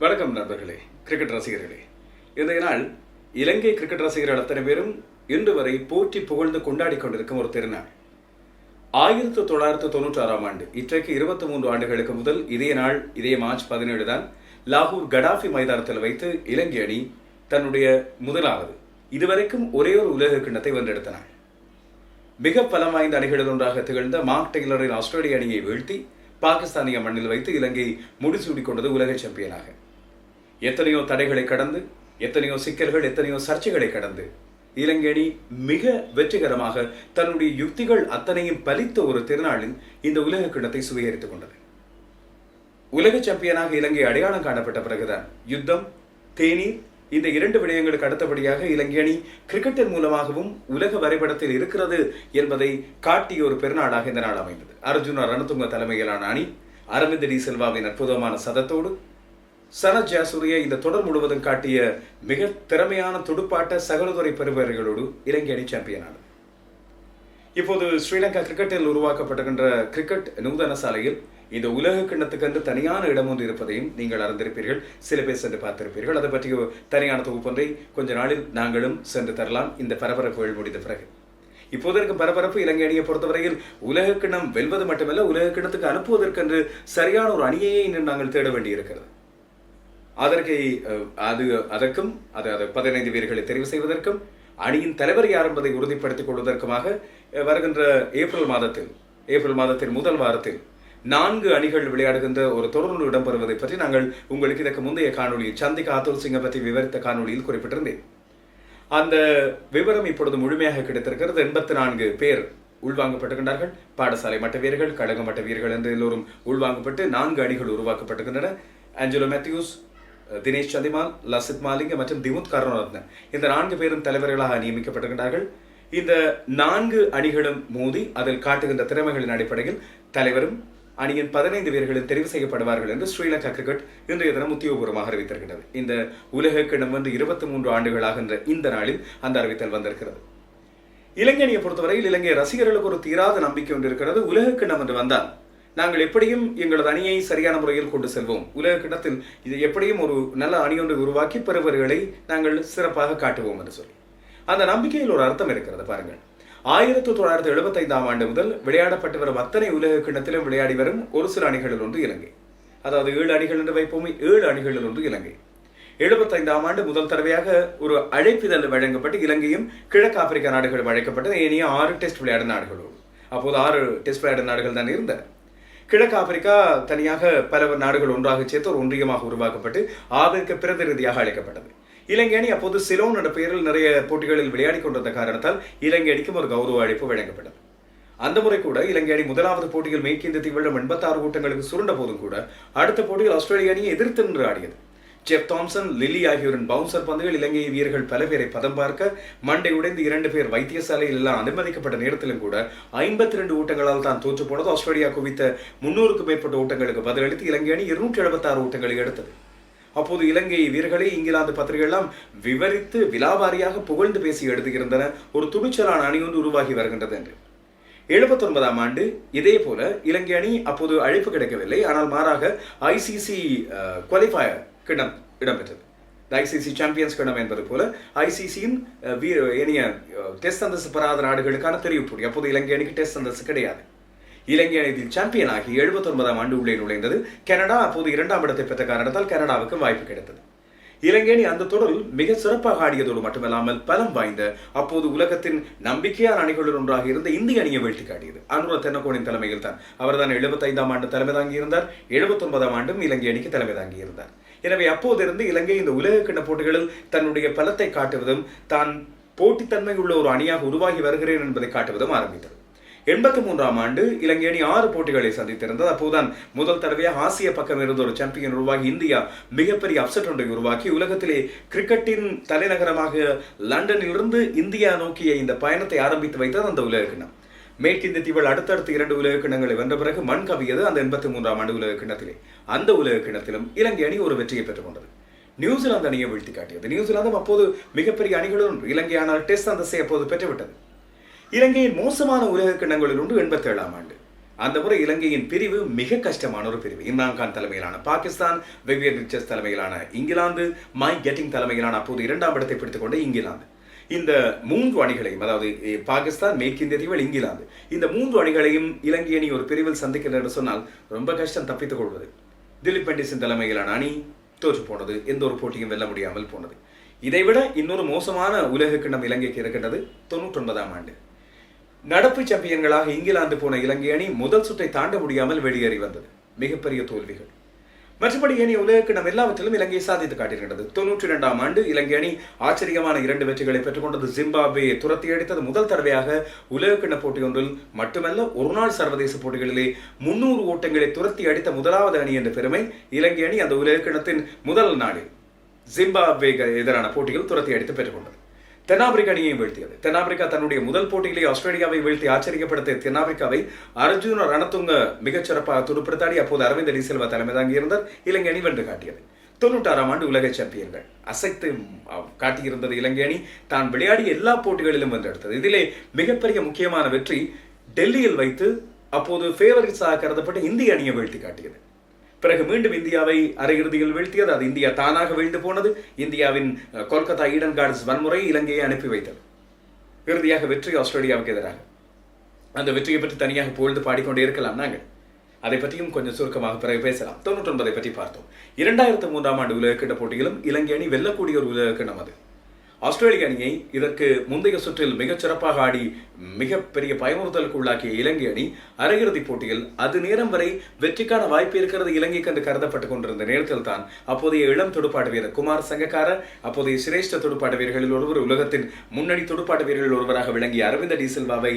வணக்கம் நண்பர்களே கிரிக்கெட் ரசிகர்களே. இன்றைய நாள் இலங்கை கிரிக்கெட் ரசிகர்கள் அத்தனை பேரும் இன்று வரை போற்றி புகழ்ந்து கொண்டாடி கொண்டிருக்கும் ஒரு திருநாள். ஆயிரத்தி தொள்ளாயிரத்து தொண்ணூற்றி ஆறாம் ஆண்டு இன்றைக்கு இருபத்தி மூன்று ஆண்டுகளுக்கு முதல் இதே நாள் இதே மார்ச் பதினேழு தான் லாகூர் கடாஃபி மைதானத்தில் வைத்து இலங்கை அணி தன்னுடைய முதலாவது இதுவரைக்கும் ஒரே ஒரு உலக கிண்ணத்தை வென்றெடுத்த நாள் மிக பலம் வாய்ந்த அணிகளில் ஒன்றாக திகழ்ந்த மார்க் டெய்லரின் ஆஸ்திரேலிய அணியை வீழ்த்தி பாகிஸ்தானிய மண்ணில் வைத்து இலங்கை முடிசூடி கொண்டது உலக சாம்பியனாக எத்தனையோ தடைகளை கடந்து எத்தனையோ சிக்கல்கள் எத்தனையோ சர்ச்சைகளை கடந்து இலங்கை அணி மிக வெற்றிகரமாக தன்னுடைய யுக்திகள் அத்தனையும் பலித்த ஒரு திருநாளில் இந்த உலக கிண்ணத்தை சுவீகரித்துக் கொண்டது. உலக சாம்பியனாக இலங்கை அடையாளம் காணப்பட்ட பிறகுதான் யுத்தம் தேநீர் இந்த இரண்டு விடயங்களுக்கு அடுத்தபடியாக இலங்கை அணி கிரிக்கெட்டின் மூலமாகவும் உலக வரைபடத்தில் இருக்கிறது என்பதை காட்டிய ஒரு பெருநாளாக இந்த நாள் அமைந்தது. அர்ஜுனா ரணதுங்க தலைமையிலான அணி அரவிந்த் டி செல்வாவின் அற்புதமான சதத்தோடு சனத் ஜாசூரிய இந்த தொடர் முழுவதும் காட்டிய மிக திறமையான துடுப்பாட்ட சகலதுறை பெறுபவர்களோடு இலங்கை அணி சாம்பியனானது இப்போது ஸ்ரீலங்கா கிரிக்கெட்டில் உருவாக்கப்படுகின்ற கிரிக்கெட் நூதன சாலையில் இந்த உலக கிண்ணத்துக்கென்று தனியான இடம் ஒன்று இருப்பதையும் நீங்கள் அறிந்திருப்பீர்கள். சில பேர் சென்று பார்த்திருப்பீர்கள். அதை பற்றிய தனியான தொகுப்பொன்றை கொஞ்ச நாளில் நாங்களும் சென்று தரலாம். இந்த பரபரப்புகள் முடிந்த பிறகு. இப்போது இருக்கும் பரபரப்பு இலங்கை அணியை பொறுத்தவரையில் உலக கிண்ணம் வெல்வது மட்டுமல்ல உலக கிண்ணத்துக்கு அனுப்புவதற்கென்று சரியான ஒரு அணியையே இன்னும் நாங்கள் தேட வேண்டியிருக்கிறது. அதற்கு அது அதற்கும் அது அது பதினைந்து வீரர்களை தெரிவு செய்வதற்கும் அணியின் தலைவர் யார் என்பதை உறுதிப்படுத்திக் கொள்வதற்குமாக வருகின்ற ஏப்ரல் மாதத்தில் ஏப்ரல் மாதத்தின் முதல் வாரத்தில் நான்கு அணிகள் விளையாடுகின்ற ஒரு தொடர்ந்து இடம்பெறுவதை பற்றி நாங்கள் உங்களுக்கு இதற்கு முந்தைய காணொலியில் சந்திக் ஆத்தூர் சிங்கை பற்றி விவரித்த காணொலியில் குறிப்பிட்டிருந்தேன். அந்த விவரம் இப்பொழுது முழுமையாக கிடைத்திருக்கிறது. எண்பத்தி நான்கு பேர் உள்வாங்கப்பட்டிருக்கின்றார்கள். பாடசாலை மட்ட வீரர்கள் கழக மட்ட வீரர்கள் என்று எல்லோரும் உள்வாங்கப்பட்டு நான்கு அணிகள் உருவாக்கப்பட்டிருக்கின்றன. ஆஞ்சலோ மேத்யூஸ் தினேஷ் சந்திமால் லசித் மாலிங்க மற்றும் திமுத் கருணரத்ன இந்த நான்கு பேரும் தலைவர்களாக நியமிக்கப்பட்டிருக்கிறார்கள் இந்த நான்கு அணிகளும் மோதி அதில் காட்டுகின்ற திறமைகளின் அடிப்படையில் தலைவரும் அணியின் பதினைந்து வீரர்களும் தெரிவு செய்யப்படுவார்கள் என்று ஸ்ரீலங்கா கிரிக்கெட் இன்றைய தினம் உத்தியோகபூர்வமாக அறிவித்திருக்கிறது இந்த உலக கிணம் வந்து இருபத்தி மூன்று ஆண்டுகளாகின்ற இந்த நாளில் அந்த அறிவித்தல் வந்திருக்கிறது. இலங்கை அணியை பொறுத்தவரையில் இலங்கை ரசிகர்களுக்கு ஒரு தீராத நம்பிக்கை ஒன்று இருக்கிறது. உலக கிணம் என்று வந்தால் நாங்கள் எப்படியும் எங்களது அணியை சரியான முறையில் கொண்டு செல்வோம். உலக கிண்ணத்தில் இது எப்படியும் ஒரு நல்ல அணி ஒன்று உருவாக்கி பெறுவர்களை நாங்கள் சிறப்பாக காட்டுவோம் என்று சொல்லி. அந்த நம்பிக்கையில் ஒரு அர்த்தம் இருக்கிறது பாருங்கள். ஆயிரத்தி தொள்ளாயிரத்தி எழுபத்தைந்தாம் ஆண்டு முதல் விளையாடப்பட்டு வரும் அத்தனை உலக கிண்ணத்திலும் விளையாடி வரும் ஒரு சில அணிகளில் ஒன்று இலங்கை. அதாவது ஏழு அணிகள் என்று வைப்போமே ஏழு அணிகளில் ஒன்று இலங்கை. எழுபத்தைந்தாம் ஆண்டு முதல் தடவையாக ஒரு அழைப்பிதழ் வழங்கப்பட்டு இலங்கையும் கிழக்கு ஆப்பிரிக்கா நாடுகள் அழைக்கப்பட்டது ஏனைய ஆறு டெஸ்ட் விளையாடும் நாடுகளோடு. அப்போது ஆறு டெஸ்ட் விளையாடும் நாடுகள் தான் இருந்தன. கிழக்கு ஆப்பிரிக்கா தனியாக பல நாடுகள் ஒன்றாக சேர்த்து ஒரு ஒன்றியமாக உருவாக்கப்பட்டு ஆப்பிரிக்க பிரதிநிதியாக அழைக்கப்பட்டது. இலங்கை அணி அப்போது சிலோன் என்ற பெயரில் நிறைய போட்டிகளில் விளையாடி கொண்டிருந்த காரணத்தால் இலங்கை அணிக்கும் ஒரு கௌரவ அழைப்பு வழங்கப்பட்டது. அந்த முறை கூட இலங்கை அணி முதலாவது போட்டியில் மேற்கிந்திய தீவிரம் எண்பத்தாறு கூட்டங்களுக்கு சுருண்ட போதும் கூட அடுத்த போட்டியில் ஆஸ்திரேலிய அணியை எதிர்த்து நின்று ஆடியது. ஜெப் தாம்சன் லிலி ஆகியோரின் பவுன்சர் பந்துகள் இலங்கை வீரர்கள் பல பேரை பதம் பார்க்க மண்டை உடைந்து இரண்டு பேர் வைத்தியசாலையில் எல்லாம் அனுமதிக்கப்பட்ட நேரத்திலும் கூட ஐம்பத்தி ரெண்டு ஊட்டங்களால் தான் தோற்று போனது. ஆஸ்திரேலியா குவித்த முன்னூறுக்கும் மேற்பட்ட ஊட்டங்களுக்கு பதிலளித்து இலங்கை அணி இருநூற்றி எழுபத்தாறு ஓட்டங்களை எடுத்தது. அப்போது இலங்கை வீரர்களை இங்கிலாந்து பத்திரிகைகள் விவரித்து விலாவாரியாக புகழ்ந்து பேசி எழுதுகின்றன. ஒரு துணிச்சலான அணி ஒன்று உருவாகி வருகின்றது என்று. எழுபத்தொன்பதாம் ஆண்டு இதே போல இலங்கை அணி அப்போது அழைப்பு கிடைக்கவில்லை. ஆனால் மாறாக ஐசிசி குவாலிஃபயர் கிடம் இடம்பெற்றது. ஐசிசி சாம்பியன்ஸ் கிடம் என்பது போல ஐசிசியின் இனிய டெஸ்ட் அந்தஸ்து பெறாத நாடுகளுக்கான தெரிவு அப்போது இலங்கை அணிக்கு டெஸ்ட் அந்தஸ்து கிடையாது. இலங்கை அணி சாம்பியன் ஆகி எழுபத்தொன்பதாம் ஆண்டு உள்ளே நுழைந்தது. கனடா அப்போது இரண்டாம் இடத்தை பெற்ற காரணத்தால் கனடாவுக்கு வாய்ப்பு கிடைத்தது. இலங்கை அணி அந்த தொடரில் மிக சிறப்பாக ஆடியதோடு மட்டுமல்லாமல் பலம் வாய்ந்த அப்போது உலகத்தின் நம்பிக்கையான அணிகளுடன் ஒன்றாக இருந்த இந்திய அணியை வீழ்த்தி காட்டியது. அனுர தென்னக்கோனின் தலைமையில் தான் அவர்தான் எழுபத்தைந்தாம் ஆண்டு தலைமை தாங்கியிருந்தார். எழுபத்தொன்பதாம் ஆண்டும் இலங்கை அணிக்கு தலைமை தாங்கியிருந்தார். எனவே அப்போதிருந்து இலங்கை இந்த உலக கிண்ண போட்டிகளில் தன்னுடைய பலத்தை காட்டுவதும் தான் போட்டித்தன்மை உள்ள ஒரு அணியாக உருவாகி வருகிறேன் என்பதை காட்டுவதும் ஆரம்பித்தது. எண்பத்தி மூன்றாம் ஆண்டு இலங்கை அணி ஆறு போட்டிகளை சந்தித்திருந்தது. அப்போதுதான் முதல் தடவையாக ஆசிய பக்கம் இருந்த ஒரு சாம்பியன் உருவாகி இந்தியா மிகப்பெரிய அப்செட் ஒன்றை உருவாக்கி உலகத்திலே கிரிக்கெட்டின் தலைநகரமாக லண்டனிலிருந்து இந்தியா நோக்கிய இந்த பயணத்தை ஆரம்பித்து வைத்தது அந்த உலக கிண்ணம் மேற்கிந்திய தீவுகள் அடுத்தடுத்து இரண்டு உலக கிண்ணங்களை வென்ற பிறகு மண் கவியது அந்த எண்பத்தி மூன்றாம் ஆண்டு உலக கிண்ணத்திலே அந்த உலக கிண்ணத்திலும் இலங்கை அணி ஒரு வெற்றியை பெற்றுக் கொண்டது நியூசிலாந்து அணியை வீழ்த்தி காட்டியது நியூசிலாந்தும் அப்போது மிகப்பெரிய அணிகளுடன் இலங்கையானால் டெஸ்ட் அந்தஸ்தை அப்போது பெற்றுவிட்டது. இலங்கையின் மோசமான உலக கிண்ணங்களில் ஒன்று எண்பத்தி ஏழாம் ஆண்டு. அந்த முறை இலங்கையின் பிரிவு மிக கஷ்டமான ஒரு பிரிவு. இம்ரான் கான் தலைமையிலான பாகிஸ்தான் வெவ்வேறு ரிச்சர்ஸ் தலைமையிலான இங்கிலாந்து மை கெட்டிங் தலைமையிலான அப்போது இரண்டாம் இடத்தை பிடித்துக் கொண்ட இங்கிலாந்து. இந்த மூன்று அணிகளையும் அதாவது பாகிஸ்தான் மேற்கிந்திய தீவுகள் இங்கிலாந்து இந்த மூன்று அணிகளையும் இலங்கை அணி ஒரு பிரிவில் சந்திக்கிறது என்று சொன்னால் ரொம்ப கஷ்டம் தப்பித்துக் கொள்வது. திலீப் பெண்டிஸின் தலைமையிலான அணி தோற்று போனது எந்த ஒரு போட்டியும் வெல்ல முடியாமல் போனது. இதைவிட இன்னொரு மோசமான உலக கிண்ணம் இலங்கைக்கு இருக்கின்றது தொன்னூற்றி ஒன்பதாம் ஆண்டு. நடப்பு சாம்பியன்களாக இங்கிலாந்து போன இலங்கை அணி முதல் சுற்றை தாண்ட முடியாமல் வெளியேறி வந்தது. மிகப்பெரிய தோல்விகள். மற்றபடி அணி உலகக்கிணம் எல்லாவற்றிலும் இலங்கை சாதித்து காட்டியிருக்கிறது தொன்னூற்றி இரண்டாம் ஆண்டு இலங்கை அணி ஆச்சரியமான இரண்டு வெற்றிகளை பெற்றுக்கொண்டது ஜிம்பாபே துரத்தி அடித்தது முதல் தடவையாக உலகக்கிண போட்டி ஒன்றில் மட்டுமல்ல ஒருநாள் சர்வதேச போட்டிகளிலே முன்னூறு ஓட்டங்களை துரத்தி அடித்த முதலாவது அணி என்ற பெருமை இலங்கை அணி அந்த உலகக்கிணத்தின் முதல் நாளில் ஜிம்பாபே எதிரான போட்டியில் துரத்தி அடித்து பெற்றுக்கொண்டது தென்னாப்பிரிக்க அணியை வீழ்த்தியது. தென்னாப்பிரிக்கா தன்னுடைய முதல் போட்டியிலே ஆஸ்திரேலியாவை வீழ்த்தி ஆச்சரியப்படுத்திய தென்னாப்பிரிக்காவை அர்ஜுன ரணத்துங்க மிகச்சிறப்பாக துடுப்படுத்தாடி அப்போது அரவிந்த் டிசில்வா தலைமை தாங்கியிருந்தார். இலங்கை அணி வென்று காட்டியது. தொண்ணூற்றாறாம் ஆண்டு உலக சாம்பியன்கள். அசைத்து காட்டியிருந்தது இலங்கை அணி. தான் விளையாடிய எல்லா போட்டிகளிலும் வென்றெடுத்தது. இதிலே மிகப்பெரிய முக்கியமான வெற்றி டெல்லியில் வைத்து அப்போது ஃபேவரிட்ஸாக கருதப்பட்ட இந்திய அணியை வீழ்த்தி காட்டியது. பிறகு மீண்டும் இந்தியாவை அரையிறுதியில் வீழ்த்தியது. அது இந்தியா தானாக வீழ்ந்து போனது. இந்தியாவின் கொல்கத்தா ஈடன் கார்ட்ஸ் வன்முறை இலங்கையை அனுப்பி வைத்தது. இறுதியாக வெற்றி ஆஸ்திரேலியாவுக்கு எதிராக. அந்த வெற்றியை பற்றி தனியாக புகழ்ந்து பாடிக்கொண்டே இருக்கலாம் நாங்கள். அதை பற்றியும் கொஞ்சம் சுருக்கமாக பிறகு பேசலாம். தொண்ணூற்றி ஒன்பதை பற்றி பார்த்தோம். இரண்டாயிரத்து மூன்றாம் ஆண்டு உலகக்கிண்ண போட்டியிலும் இலங்கை அணி வெல்லக்கூடிய ஒரு உலகக்கிண்ணம் அது. ஆஸ்திரேலிய அணியை இதற்கு முந்தைய சுற்றில் மிகச் சிறப்பாக ஆடி மிகப்பெரிய பயமுறுத்தலுக்கு உள்ளாக்கிய இலங்கை அணி அரையிறுதிப் போட்டியில் அது நேரம் வரை வெற்றிக்கான வாய்ப்பு இருக்கிறது இலங்கைக்கு என்று கருதப்பட்டுக் கொண்டிருந்த நேரத்தில் தான் அப்போதைய இளம் துடுப்பாட்ட வீரர் குமார் சங்கக்கார அப்போதைய சிரேஷ்ட துடுப்பாட்ட வீரர்களில் ஒருவர் உலகத்தின் முன்னணி துடுப்பாட்ட வீரர்களில் ஒருவராக விளங்கிய அரவிந்த டி சில்வாவை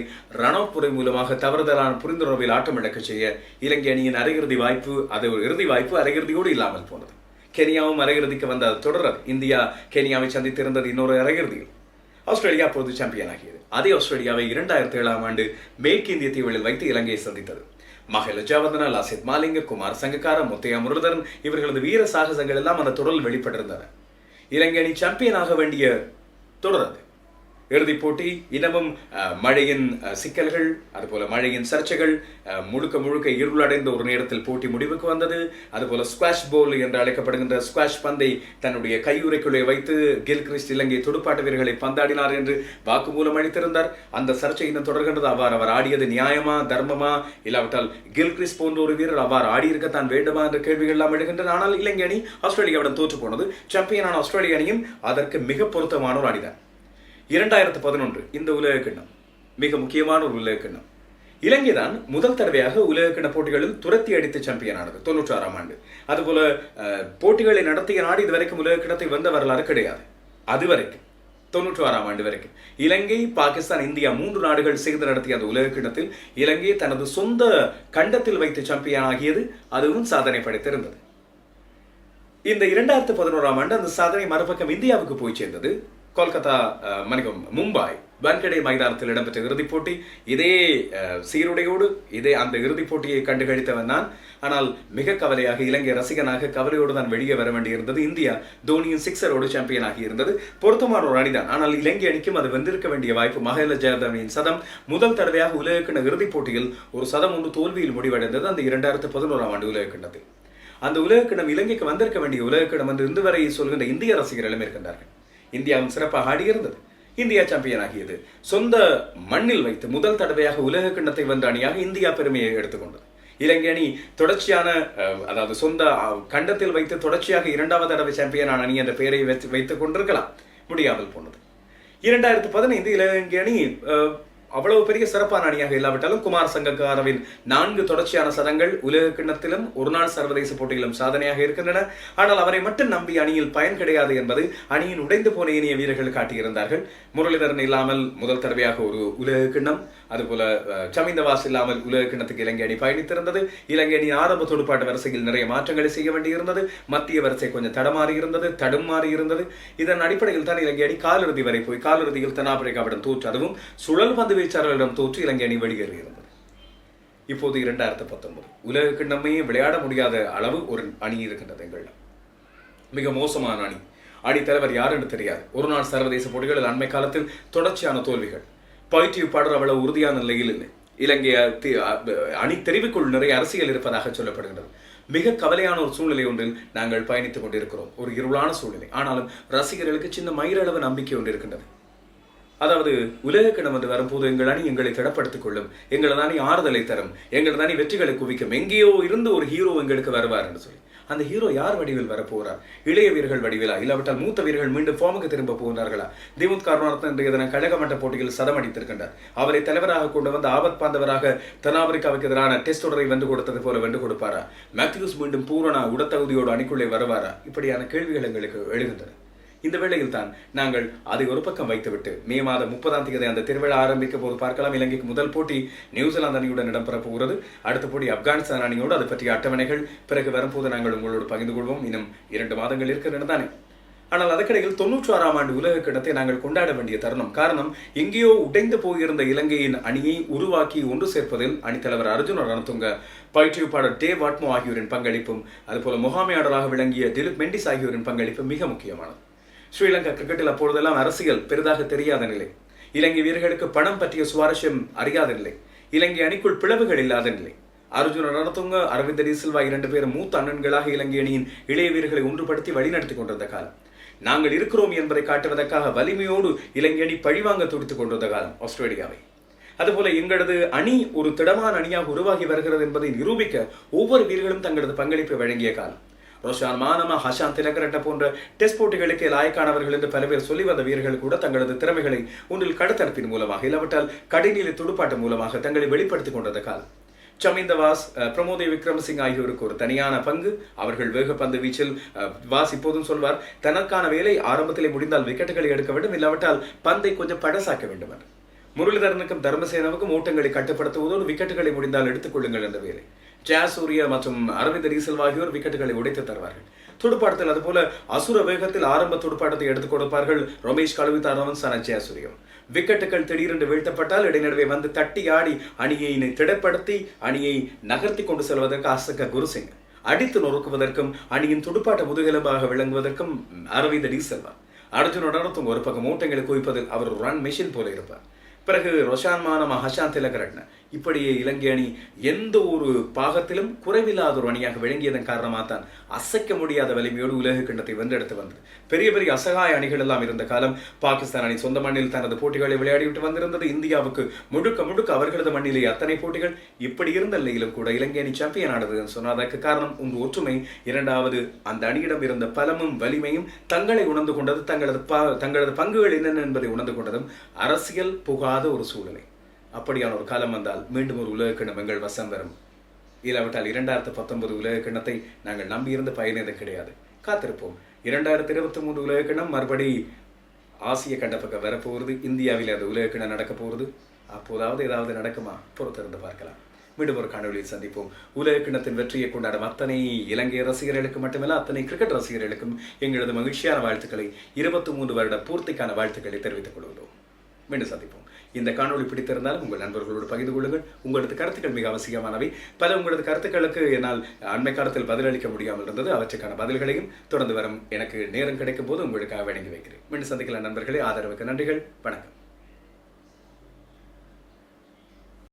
புரை மூலமாக தவறுதலான புரிந்துணர்வில் ஆட்டமிழக்கச் செய்ய இலங்கை அணியின் அரையிறுதி வாய்ப்பு அது ஒரு இறுதி வாய்ப்பு அரையிறுதியோடு இல்லாமல் போனது. கெனியாவும் அரையிறுதிக்கு வந்த தொடரர் இந்தியா கெனியாவை சந்தித்திருந்தது இன்னொரு அரையிறுதியில். ஆஸ்திரேலியா பொது சாம்பியன் ஆகியது. அதே ஆஸ்திரேலியாவை இரண்டாயிரத்தி ஏழாம் ஆண்டு மேற்கு இந்திய தீவுகளில் வைத்து இலங்கையை சந்தித்தது. மகிழ லாசித் மாலிங்க குமார் சங்கக்கார முத்தையா முரளிதரன் இவர்களது வீர சாகசங்கள் எல்லாம் அந்த தொடரில் வெளிப்பட்டிருந்தன. இலங்கை அணி சாம்பியன் ஆக வேண்டிய தொடர் அது. இறுதிப் போட்டி இன்னமும் மழையின் சிக்கல்கள் அதுபோல மழையின் சர்ச்சைகள் முழுக்க முழுக்க இருளடைந்த ஒரு நேரத்தில் போட்டி முடிவுக்கு வந்தது. அதுபோல ஸ்குவாஷ் போல் என்று அழைக்கப்படுகின்ற ஸ்குவாஷ் பந்தை தன்னுடைய கையுறைக்குள்ளே வைத்து கில் கிறிஸ்ட் இலங்கை துடுப்பாட்ட வீரர்களை பந்தாடினார் என்று வாக்குமூலம் அளித்திருந்தார். அந்த சர்ச்சை இன்னும் தொடர்கின்றது. அவ்வாறு அவர் ஆடியது நியாயமா தர்மமா? இல்லாவிட்டால் கில் கிறிஸ் போன்ற ஒரு வீரர் அவ்வாறு ஆடியிருக்கத்தான் வேண்டுமா என்ற கேள்விகள் எல்லாம் எழுகின்றன. ஆனால் இலங்கை அணி ஆஸ்திரேலியாவிடம் தோற்று போனது. சாம்பியனான ஆஸ்திரேலிய அணியும் அதற்கு மிக பொருத்தமான ஒரு அணிதான். இரண்டாயிரத்து பதினொன்று இந்த உலக கிண்ணம். மிக முக்கியமான ஒரு உலக கிண்ணம். இலங்கை தான் முதல் தடவையாக உலக கிண்ண போட்டிகளில் துரத்தி அடித்து சாம்பியன் ஆனது தொண்ணூற்றி ஆறாம் ஆண்டு. அதுபோல அஹ், போட்டிகளை நடத்திய நாடு இதுவரைக்கும் உலக கிண்ணத்தை வந்த வரலாறு கிடையாது. அது வரைக்கும் தொண்ணூற்றி ஆறாம் ஆண்டு வரைக்கும். இலங்கை பாகிஸ்தான் இந்தியா மூன்று நாடுகள் சேர்ந்து நடத்திய அந்த உலக கிண்ணத்தில் இலங்கை தனது சொந்த கண்டத்தில் வைத்து சாம்பியன் ஆகியது அதுவும் சாதனை படைத்திருந்தது இந்த இரண்டாயிரத்து பதினோராம் ஆண்டு அந்த சாதனை மறுபக்கம் இந்தியாவுக்கு போய் சேர்ந்தது கொல்கத்தா மணிக்கம் மும்பாய் வான்கடே மைதானத்தில் இடம்பெற்ற இறுதிப் போட்டி. இதே சீருடையோடு இதே அந்த இறுதிப் போட்டியை கண்டு கழித்தவன் நான். ஆனால் மிக கவலையாக இலங்கை ரசிகனாக கவலையோடு தான் வெளியே வர வேண்டியிருந்தது. இந்தியா தோனியின் சிக்ஸரோடு சாம்பியன் ஆகியிருந்தது பொருத்தமான ஒரு அணிதான். ஆனால் இலங்கை அணிக்கும் அது வென்றிருக்க வேண்டிய வாய்ப்பு மகேல ஜெயதவனின் சதம். முதல் தடவையாக உலகக்கிண இறுதிப் போட்டியில் ஒரு சதம் ஒன்று தோல்வியில் முடிவடைந்தது அந்த இரண்டாயிரத்து பதினோராம் ஆண்டு உலகக்கிண்ணத்தில் அந்த உலகக்கிணம் இலங்கைக்கு வந்திருக்க வேண்டிய உலகக்கிணம் வந்து இன்று வரை சொல்கின்ற இந்திய ரசிகர்களும் இருக்கின்றார்கள். இந்தியாவும் சிறப்பாக ஆடியிருந்தது இந்தியா சாம்பியன் ஆகியது. சொந்த மண்ணில் வைத்து முதல் தடவையாக உலக கிண்ணத்தை வந்த அணியாக இந்தியா பெருமையை எடுத்துக்கொண்டது. இலங்கை அணி தொடர்ச்சியான அஹ், அதாவது சொந்த கண்டத்தில் வைத்து தொடர்ச்சியாக இரண்டாவது தடவை சாம்பியனான அணி என்ற பெயரை வைத்து வைத்துக் கொண்டிருக்கலாம். முடியாமல் போனது. இரண்டாயிரத்து பதினைந்து இலங்கை அணி அஹ், அவ்வளவு பெரிய சிறப்பான அணியாக இல்லாவிட்டாலும் குமார் சங்கக்காரவின் நான்கு தொடர்ச்சியான சதங்கள் உலக கிண்ணத்திலும் ஒருநாள் சர்வதேச போட்டியிலும் சாதனையாக இருக்கின்றன. ஆனால் அவரை மட்டும் நம்பி அணியில் பயன் கிடையாது என்பது அணியின் உடைந்து போன இனிய வீரர்கள் காட்டியிருந்தார்கள். முரளிதரன் இல்லாமல் முதல் தடவையாக ஒரு உலக கிண்ணம். அதுபோல சமிந்த வாசு இல்லாமல் உலக கிண்ணத்துக்கு இலங்கை அணி பயணித்திருந்தது. இலங்கை அணி ஆரம்ப துடுப்பாட்ட வரிசையில் நிறைய மாற்றங்களை செய்ய வேண்டியிருந்தது. மத்திய வரிசை கொஞ்சம் தடமாறி இருந்தது தடுமாறி இருந்தது இதன் அடிப்படையில் தான் இலங்கை அணி காலிறுதி வரை போய் காலிறுதியில் தென்னாப்பிரிக்காவிடம் தோற்று அதுவும் சுழல் பந்து வீச்சாளர்களிடம் தோற்று இலங்கை அணி வெளியேறியிருந்தது. இப்போது இரண்டாயிரத்து பத்தொன்பது. உலக கிண்ணமே விளையாட முடியாத அளவு ஒரு அணி இருக்கின்றது எங்களிடம் மிக மோசமான அணி. அணி தலைவர் யார் என்று தெரியாது. ஒரு நாள் சர்வதேச போட்டிகளில் அண்மை காலத்தில் தொடர்ச்சியான தோல்விகள். பாயிட்டிவ் பாடர் அவ்வளவு உறுதியான நிலையில் இல்லை. இலங்கை அணி தெரிவுக்குள் நிறைய அரசியல் இருப்பதாக சொல்லப்படுகிறது மிக கவலையான ஒரு சூழ்நிலை ஒன்றில் நாங்கள் பயணித்துக் கொண்டிருக்கிறோம். ஒரு இருளான சூழ்நிலை. ஆனாலும் ரசிகர்களுக்கு சின்ன மயிரளவு நம்பிக்கை ஒன்று இருக்கின்றது. அதாவது உலகக்கிடம் வந்து வரும்போது எங்கள் அணி எங்களை திடப்படுத்திக் கொள்ளும். எங்களது அணி ஆறுதலை தரும். எங்களது அணி வெற்றிகளை குவிக்கும். எங்கேயோ இருந்து ஒரு ஹீரோ எங்களுக்கு வருவார் என்று சொல்லி. அந்த ஹீரோ யார் வடிவில் வரப்போகிறார்? இளைய வீரர்கள் வடிவிலா? இல்லாவிட்டால் மூத்த வீரர்கள் மீண்டும் ஃபார்முக்கு திரும்ப போகிறார்களா திமுத் கருணாரத்ன இன்றைய தினம் கழகமட்ட போட்டியில் சதம் அடித்திருக்கின்றார். அவரை தலைவராக கொண்டு வந்து ஆபத் பாந்தவராக தென்னாப்பிரிக்காவுக்கு எதிரான டெஸ்ட் தொடரை வென்று கொடுத்தது போல வென்று கொடுப்பாரா? மேத்யூஸ் மீண்டும் பூரண உடத்தகுதியோடு அணிக்குள்ளே வருவாரா? இப்படியான கேள்விகள் எங்களுக்கு எழுகின்றன. இந்த வேளையில் தான் நாங்கள் அதை ஒரு பக்கம் வைத்துவிட்டு மே மாதம் முப்பதாம் தேதி அந்த திருவிழா ஆரம்பிக்க போது பார்க்கலாம். இலங்கைக்கு முதல் போட்டி நியூசிலாந்து அணியுடன் இடம்பெற போகிறது அடுத்த போட்டி ஆப்கானிஸ்தான் அணியோடு அது பற்றிய அட்டவணைகள் பிறகு வரும்போது நாங்கள் உங்களோடு பகிர்ந்து கொள்வோம். இன்னும் இரண்டு மாதங்கள் இருக்கிறது தானே. ஆனால் அதற்கிடையில் தொன்னூற்றி ஆறாம் ஆண்டு உலக கிண்ணத்தை நாங்கள் கொண்டாட வேண்டிய தருணம். காரணம் எங்கேயோ உடைந்து போயிருந்த இலங்கையின் அணியை உருவாக்கி ஒன்று சேர்ப்பதில் அணித்தலைவர் அர்ஜுன ரணத்துங்க பயிற்றுவிப்பாளர் டே வாட்மோ ஆகியோரின் பங்களிப்பும் அதுபோல முகாமையாளராக விளங்கிய திலீப் மெண்டிஸ் ஆகியோரின் பங்களிப்பும் மிக முக்கியமானது. ஸ்ரீலங்கா கிரிக்கெட்டில் அப்பொழுதெல்லாம் அரசியல் பெரிதாக தெரியாத நிலை. இலங்கை வீரர்களுக்கு பணம் பற்றிய சுவாரஸ்யம் அறியாத நிலை. இலங்கை அணிக்குள் பிளவுகள் இல்லாத நிலை. அர்ஜுன ரணத்துங்க அரவிந்த டி சில்வா இரண்டு பேரும் மூத்த அண்ணன்களாக இலங்கை அணியின் இளைய வீரர்களை ஒன்றுபடுத்தி வழிநடத்தி கொண்டிருந்த காலம். நாங்கள் இருக்கிறோம் என்பதை காட்டுவதற்காக வலிமையோடு இலங்கை அணி பழிவாங்க துடித்துக் கொண்டிருந்த காலம் ஆஸ்திரேலியாவை. அதுபோல எங்களது அணி ஒரு திடமான அணியாக உருவாகி வருகிறது என்பதை நிரூபிக்க ஒவ்வொரு வீரர்களும் தங்களது பங்களிப்பை வழங்கிய காலம். ரோஷான் மானமா ஹஷான் திலகரட்ட போன்ற டெஸ்ட் போட்டிகளுக்கு லாயக்கானவர்கள் என்று பல பேர் சொல்லி வந்த வீரர்கள் கூட தங்களது திறமைகளை ஒன்றில் கடத்தரப்பின் மூலமாக இல்லாவிட்டால் கடைநிலை துடுப்பாட்டம் மூலமாக தங்களை வெளிப்படுத்திக் கொண்டது காலம் சமீந்த வாஸ் அஹ், பிரமோதே விக்ரமசிங் ஆகியோருக்கு ஒரு தனியான பங்கு. அவர்கள் வேகப்பந்து வீச்சில் அஹ், வாஸ் இப்போதும் சொல்வார் தனக்கான வேலை ஆரம்பத்திலே முடிந்தால் விக்கெட்டுகளை எடுக்க வேண்டும் இல்லாவிட்டால் பந்தை கொஞ்சம் படசாக்க வேண்டும் முரளிதரனுக்கும் தர்மசேனாவுக்கும் ஓட்டங்களை கட்டுப்படுத்துவதோடு விக்கெட்டுகளை முடிந்தால் எடுத்துக் கொள்ளுங்கள் என்ற வேலை. ஜாஸ் சூர்யா மற்றும் அரவிந்த் ரீசல் ஆகியோர் விக்கெட்டுகளை உடைத்து தருவார்கள். துடுப்பாட்டத்தில் அதுபோல அசுர வேகத்தில் ஆரம்ப துடுப்பாட்டத்தை எடுத்துக் கொடுப்பார்கள் ரமேஷ் கழுவிதாரவன் சன ஜெயசூரியம் விக்கெட்டுகள் திடீரென்று வீழ்த்தப்பட்டால் இடைநடுவே வந்து தட்டி ஆடி அணியை திடப்படுத்தி அணியை நகர்த்தி கொண்டு செல்வதற்கு அசக்க குருசிங். அடித்து நொறுக்குவதற்கும் அணியின் துடுப்பாட்ட முதுகெலும்பாக விளங்குவதற்கும் அரவிந்த் டி செல்வா அர்ஜுன ஒரு பக்கம் ஓட்டங்களை குவிப்பதில் அவர் ரன் மெஷின் போல இருப்பார். பிறகு ரொஷான் மானமா ஹஷாந்த் திலகரட்ன. இப்படியே இலங்கை அணி எந்த ஒரு பாகத்திலும் குறைவில்லாத ஒரு அணியாக விளங்கியதன் காரணமாக தான் அசைக்க முடியாத வலிமையோடு உலக கிண்ணத்தை வென்றெடுத்து வந்தது. பெரிய பெரிய அசகாய அணிகள் எல்லாம் இருந்த காலம் பாகிஸ்தான் அணி சொந்த மண்ணில் தனது போட்டிகளை விளையாடிவிட்டு வந்திருந்தது. இந்தியாவுக்கு முழுக்க முழுக்க அவர்களது மண்ணிலே அத்தனை போட்டிகள் இப்படி இருந்த நிலையிலும் கூட இலங்கை அணி சாம்பியன் ஆனது சொன்னால் அதற்கு காரணம் உங்கள் ஒற்றுமை. இரண்டாவது அந்த அணியிடம் இருந்த பலமும் வலிமையும் தங்களை உணர்ந்து கொண்டது தங்களது தங்களது பங்குகள் என்னென்ன என்பதை உணர்ந்து கொண்டதும் அரசியல் புகாத ஒரு சூழ்நிலை. அப்படியான ஒரு காலம் வந்தால் மீண்டும் ஒரு உலக கிண்ணம் எங்கள் வசம் வரும் இல்லாவிட்டால் இரண்டாயிரத்து பத்தொன்பது உலக கிண்ணத்தை நாங்கள் நம்பியிருந்த பயனது கிடையாது. காத்திருப்போம். இரண்டாயிரத்தி இருபத்தி மூன்று உலக கிண்ணம் மறுபடி ஆசிய கண்ட பக்கம் வரப்போகிறது. இந்தியாவில் அது உலக கிணம் நடக்க போகிறது. அப்போதாவது ஏதாவது நடக்குமா? பொறுத்திருந்து பார்க்கலாம். மீண்டும் ஒரு காணொலியில் சந்திப்போம். உலக கிண்ணத்தின் வெற்றியை கொண்டாடும் அத்தனை இலங்கை ரசிகர்களுக்கு மட்டுமல்ல அத்தனை கிரிக்கெட் ரசிகர்களுக்கும் எங்களது மகிழ்ச்சியான வாழ்த்துக்களை இருபத்தி மூன்று வருட பூர்த்திக்கான வாழ்த்துக்களை தெரிவித்துக் கொள்கிறோம் மீண்டும் சந்திப்போம். இந்த காணொளி பிடித்திருந்தால் உங்கள் நண்பர்களோடு பகிர்ந்து கொள்ளுங்கள். உங்களது கருத்துக்கள் மிக அவசியமானவை. பல உங்களது கருத்துக்களுக்கு என்னால் அண்மை காலத்தில் பதிலளிக்க முடியாமல் இருந்தது. அவற்றுக்கான பதில்களையும் தொடர்ந்து வரும் எனக்கு நேரம் கிடைக்கும் போது உங்களுக்காக வழங்கி வைக்கிறேன். மீண்டும் சந்திக்கலாம் நண்பர்களே. ஆதரவுக்கு நன்றிகள். வணக்கம்.